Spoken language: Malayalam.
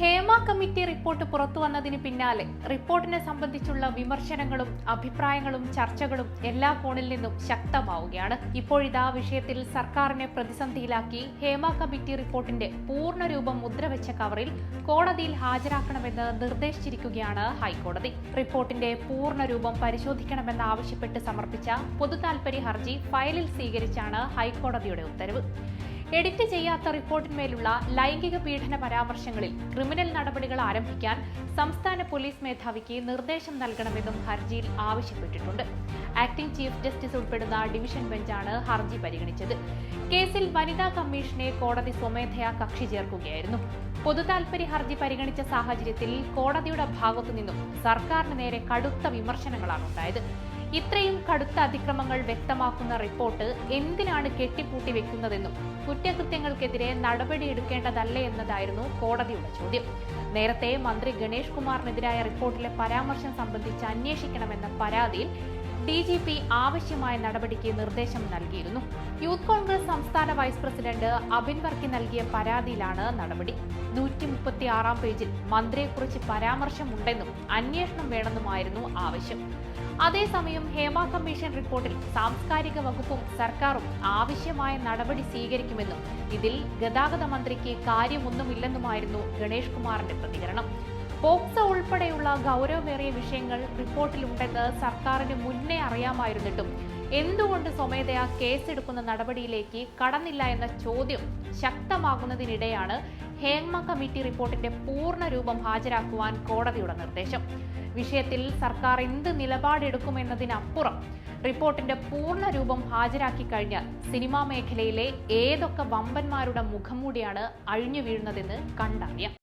ഹേമ കമ്മിറ്റി റിപ്പോർട്ട് പുറത്തു വന്നതിന് പിന്നാലെ റിപ്പോർട്ടിനെ സംബന്ധിച്ചുള്ള വിമർശനങ്ങളും അഭിപ്രായങ്ങളും ചർച്ചകളും എല്ലാ കോണിൽ നിന്നും ശക്തമാവുകയാണ്. ഇപ്പോഴിതാ വിഷയത്തിൽ സർക്കാരിനെ പ്രതിസന്ധിയിലാക്കി ഹേമ കമ്മിറ്റി റിപ്പോർട്ടിന്റെ പൂർണരൂപം മുദ്രവെച്ച കവറിൽ കോടതിയിൽ ഹാജരാക്കണമെന്ന് നിർദ്ദേശിച്ചിരിക്കുകയാണ് ഹൈക്കോടതി. റിപ്പോർട്ടിന്റെ പൂർണരൂപം പരിശോധിക്കണമെന്ന് ആവശ്യപ്പെട്ട് സമർപ്പിച്ച പൊതുതാൽപര്യ ഹർജി ഫയലിൽ സ്വീകരിച്ചാണ് ഹൈക്കോടതിയുടെ ഉത്തരവ്. എഡിറ്റ് ചെയ്യാത്ത റിപ്പോർട്ടിന്മേലുള്ള ലൈംഗിക പീഡന പരാമർശങ്ങളിൽ ക്രിമിനൽ നടപടികൾ ആരംഭിക്കാൻ സംസ്ഥാന പോലീസ് മേധാവിക്ക് നിർദ്ദേശം നൽകണമെന്നും ഹർജിയിൽ ആവശ്യപ്പെട്ടിട്ടുണ്ട്. ആക്ടിംഗ് ചീഫ് ജസ്റ്റിസ് ഉൾപ്പെടുന്ന ഡിവിഷൻ ബെഞ്ചാണ് ഹർജി പരിഗണിച്ചത്. കേസിൽ വനിതാ കമ്മീഷനെ കോടതി സ്വമേധയാ കക്ഷി ചേർക്കുകയായിരുന്നു. പൊതുതാൽപര്യ ഹർജി പരിഗണിച്ച സാഹചര്യത്തിൽ കോടതിയുടെ ഭാഗത്തു നിന്നും സർക്കാരിന് നേരെ കടുത്ത വിമർശനങ്ങളാണ് ഉണ്ടായത് ഇത്രയും കടുത്ത അതിക്രമങ്ങൾ വ്യക്തമാക്കുന്ന റിപ്പോർട്ട് എന്തിനാണ് കെട്ടിപ്പൂട്ടി വെക്കുന്നതെന്നും കുറ്റകൃത്യങ്ങൾക്കെതിരെ നടപടിയെടുക്കേണ്ടതല്ലേ എന്നതായിരുന്നു കോടതിയുടെ ചോദ്യം. നേരത്തെ മന്ത്രി ഗണേഷ് കുമാറിനെതിരായ റിപ്പോർട്ടിലെ പരാമർശം സംബന്ധിച്ച് അന്വേഷിക്കണമെന്ന പരാതിയിൽ ഡി ജി പി ആവശ്യമായ നടപടിക്ക് നിർദ്ദേശം നൽകിയിരുന്നു. യൂത്ത് കോൺഗ്രസ് സംസ്ഥാന വൈസ് പ്രസിഡന്റ് അബിൻ വർക്കി നൽകിയ പരാതിയിലാണ് നടപടി. നൂറ്റി മുപ്പത്തി ആറാം പേജിൽ മന്ത്രിയെക്കുറിച്ച് പരാമർശമുണ്ടെന്നും അന്വേഷണം വേണമെന്നുമായിരുന്നു ആവശ്യം. അതേസമയം ഹേമ കമ്മീഷൻ റിപ്പോർട്ടിൽ സാംസ്കാരിക വകുപ്പും സർക്കാരും ആവശ്യമായ നടപടി സ്വീകരിക്കുമെന്നും ഇതിൽ ഗതാഗത മന്ത്രിക്ക് കാര്യമൊന്നുമില്ലെന്നുമായിരുന്നു ഗണേഷ് കുമാറിന്റെ പ്രതികരണം. പോക്സോ ഉൾപ്പെടെയുള്ള ഗൗരവമേറിയ വിഷയങ്ങൾ റിപ്പോർട്ടിലുണ്ടെന്ന് സർക്കാരിന് മുന്നേ അറിയാമായിരുന്നിട്ടും. എന്തുകൊണ്ട് സ്വമേധയാ കേസെടുക്കുന്ന നടപടിയിലേക്ക് കടന്നില്ല എന്ന ചോദ്യം ശക്തമാകുന്നതിനിടെയാണ് ഹേമ കമ്മിറ്റി റിപ്പോർട്ടിന്റെ പൂർണ രൂപം ഹാജരാക്കുവാൻ കോടതിയുടെ നിർദ്ദേശം. വിഷയത്തിൽ സർക്കാർ എന്ത് നിലപാടെടുക്കുമെന്നതിനപ്പുറം റിപ്പോർട്ടിന്റെ പൂർണ രൂപം ഹാജരാക്കി കഴിഞ്ഞാൽ സിനിമാ മേഖലയിലെ ഏതൊക്കെ വമ്പന്മാരുടെ മുഖംമൂടിയാണ് അഴിഞ്ഞു വീഴുന്നതെന്ന് കണ്ടറിയാം.